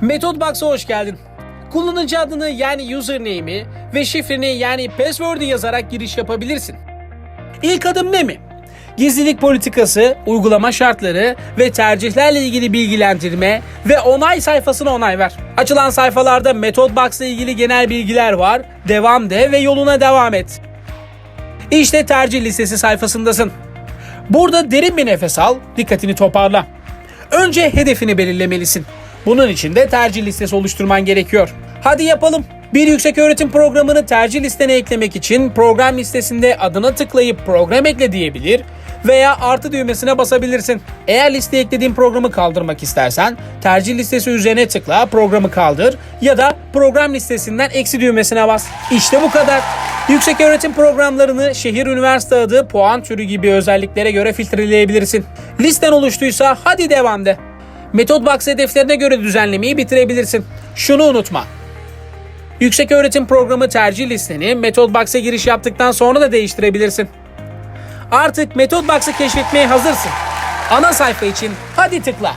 Metodbox'a hoş geldin. Kullanıcı adını yani username'i ve şifreni yani password'ı yazarak giriş yapabilirsin. İlk adım ne mi? Gizlilik politikası, uygulama şartları ve tercihlerle ilgili bilgilendirme ve onay sayfasına onay ver. Açılan sayfalarda Metodbox ile ilgili genel bilgiler var. Devam de ve yoluna devam et. İşte tercih listesi sayfasındasın. Burada derin bir nefes al, dikkatini toparla. Önce hedefini belirlemelisin. Bunun için de tercih listesi oluşturman gerekiyor. Hadi yapalım. Bir yüksek öğretim programını tercih listene eklemek için program listesinde adına tıklayıp program ekle diyebilir veya artı düğmesine basabilirsin. Eğer listeye eklediğin programı kaldırmak istersen tercih listesi üzerine tıkla programı kaldır ya da program listesinden eksi düğmesine bas. İşte bu kadar. Yüksek öğretim programlarını şehir, üniversite adı, puan türü gibi özelliklere göre filtreleyebilirsin. Listen oluştuysa hadi devam de. Metodbox hedeflerine göre düzenlemeyi bitirebilirsin. Şunu unutma. Yüksek öğretim programı tercih listeni Metodbox'a giriş yaptıktan sonra da değiştirebilirsin. Artık Metodbox'ı keşfetmeye hazırsın. Ana sayfa için hadi tıkla.